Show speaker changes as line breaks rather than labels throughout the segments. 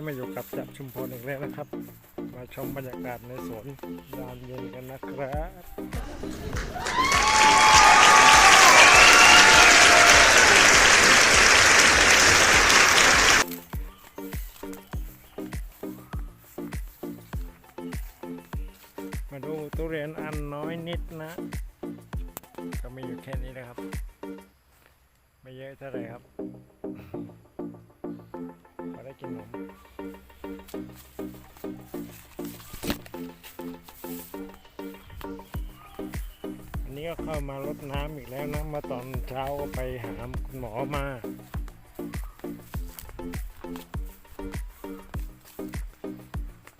นี้มาอยู่กับจับชุมพลอีกแล้วนะครับ มาชมบรรยากาศในสวนยามเย็นกันนะครับมาดูทุเรียนอันน้อยนิดนะ ก็มีอยู่แค่นี้นะครับ ไม่เยอะเท่าไหร่ครับ นี้ก็เข้ามารดน้ำอีกแล้วนะ มาตอนเช้าก็ไปหาคุณหมอมา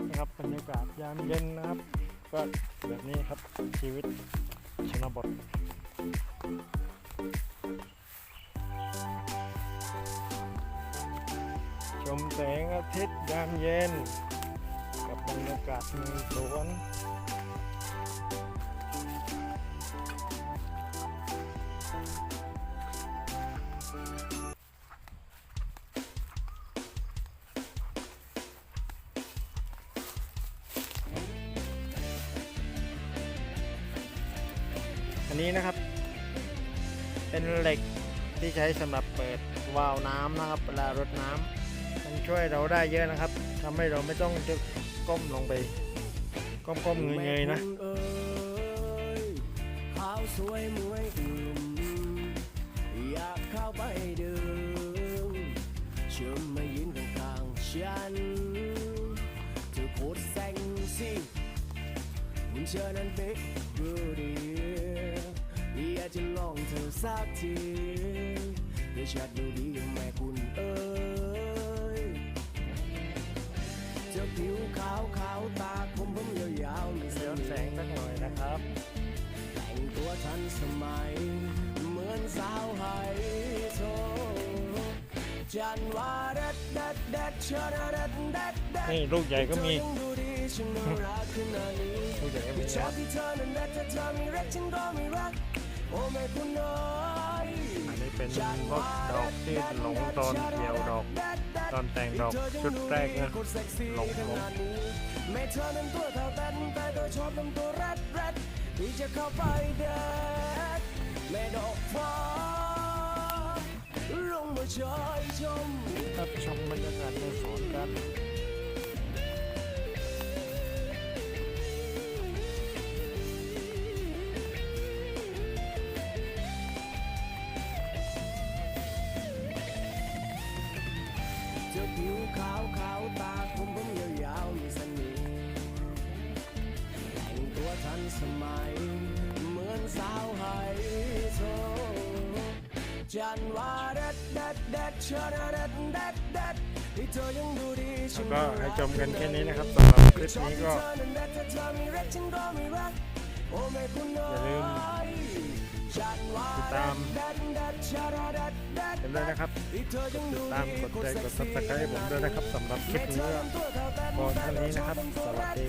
นะครับบรรยากาศยามเย็นนะครับ ก็แบบนี้ครับชีวิตชนบทชมแสงอาทิตย์ยามเย็น กับบรรยากาศในสวน อันนี้นะครับ เป็นเหล็กที่ใช้สำหรับเปิดวาล์วน้ำนะครับเวลารดน้ำมันช่วยเราได้เยอะนะครับทำให้เราไม่ต้องจะก้มลงไป ก้มๆเงยๆนะ
ขาวสวยมวยอื่ม ฉัน เธอโคตรแซงซี่คุณเชื่อนั้นเด็กดูดีอยากจะลองเธอสักทีเดี๋ยวชัดดูดีแม่คุณเอ้ยเจ้าผิวขาวขาวตาคมผมยาวๆมีเส
เดี๋ยแส
น่
ง
ห์
สักหน่อยนะครับ
แต่งตัวทันสมัย เหมือนสาวไฮโซจันว่าเด็
นี่ลูกใหญ่ก็มี ลูกใหญ่ก็มี
อันนี้เป็
นพวกดอกที่หลงตอนเกี่ยวดอก ตอนแต่งดอกชุดแรกนะหลงหลง
แม่เธอนั้นตัวเท่าแต่แต่ตัวชอบทำตัวแรดแรดที่จะเข้าไปเด็ดแม่ดอกฟ้า ม
บรรยากาศในสวนกัน
เจ้าผิวขาวขาวตาคมผมยาวๆมีเสน่ห์แต่งตัวทันสมัย เหมือนสาวไฮโซจันวาเด็ดเด็ดเด็ดเชอเด็ดเด็ดเด็ด
แล้วก็ให้ชมกันแค่นี้นะครับสำหรับคลิปนี้ก็
อย่าลืม
ติดตามกันด้วยนะครับติดตามกดใจกด subscribe ผมด้วยนะครับสำหรับคลิปนี้ก็พอเท่านี้นะครับสวัสดี